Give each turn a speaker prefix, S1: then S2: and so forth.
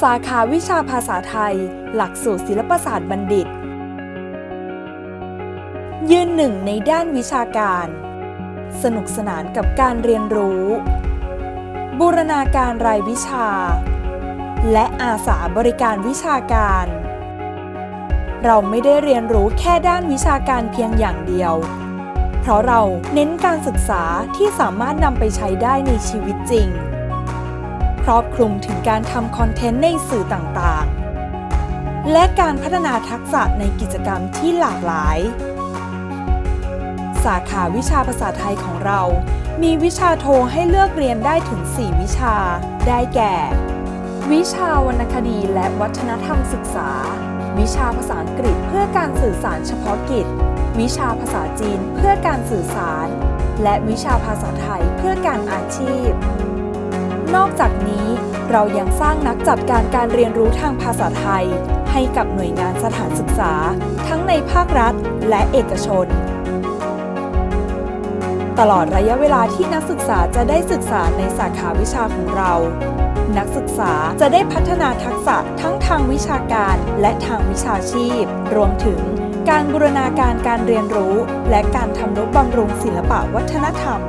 S1: สาขาวิชาภาษาไทย หลักสูตรศิลปศาสตร์บัณฑิต ยืนหนึ่งในด้านวิชาการ สนุกสนานกับการเรียนรู้ บูรณาการรายวิชา และอาสาบริการวิชาการ เราไม่ได้เรียนรู้แค่ด้านวิชาการเพียงอย่างเดียว เพราะเราเน้นการศึกษาที่สามารถนำไปใช้ได้ในชีวิตจริง ครอบคลุมถึงการทำคอนเทนต์ในสื่อต่างๆ และการพัฒนาทักษะในกิจกรรมที่หลากหลาย สาขาวิชาภาษาไทยของเรา มีวิชาโทให้เลือกเรียนได้ถึง 4 วิชา ได้แก่ วิชาวรรณคดีและวัฒนธรรมศึกษา วิชาภาษาอังกฤษเพื่อการสื่อสารเฉพาะกิจ วิชาภาษาจีนเพื่อการสื่อสาร และวิชาภาษาไทยเพื่อการอาชีพ นอกจากนี้เรายังสร้างนักจัดการการเรียนรู้ทางภาษาไทย ให้กับหน่วยงานสถานศึกษา ทั้งในภาครัฐและเอกชน ตลอดระยะเวลาที่นักศึกษาจะได้ศึกษาในสาขาวิชาของเรา นักศึกษาจะได้พัฒนาทักษะทั้งทางวิชาการและทางวิชาชีพ รวมถึงการบูรณาการการเรียนรู้ และการทำนุบำรุงศิลปะวัฒนธรรม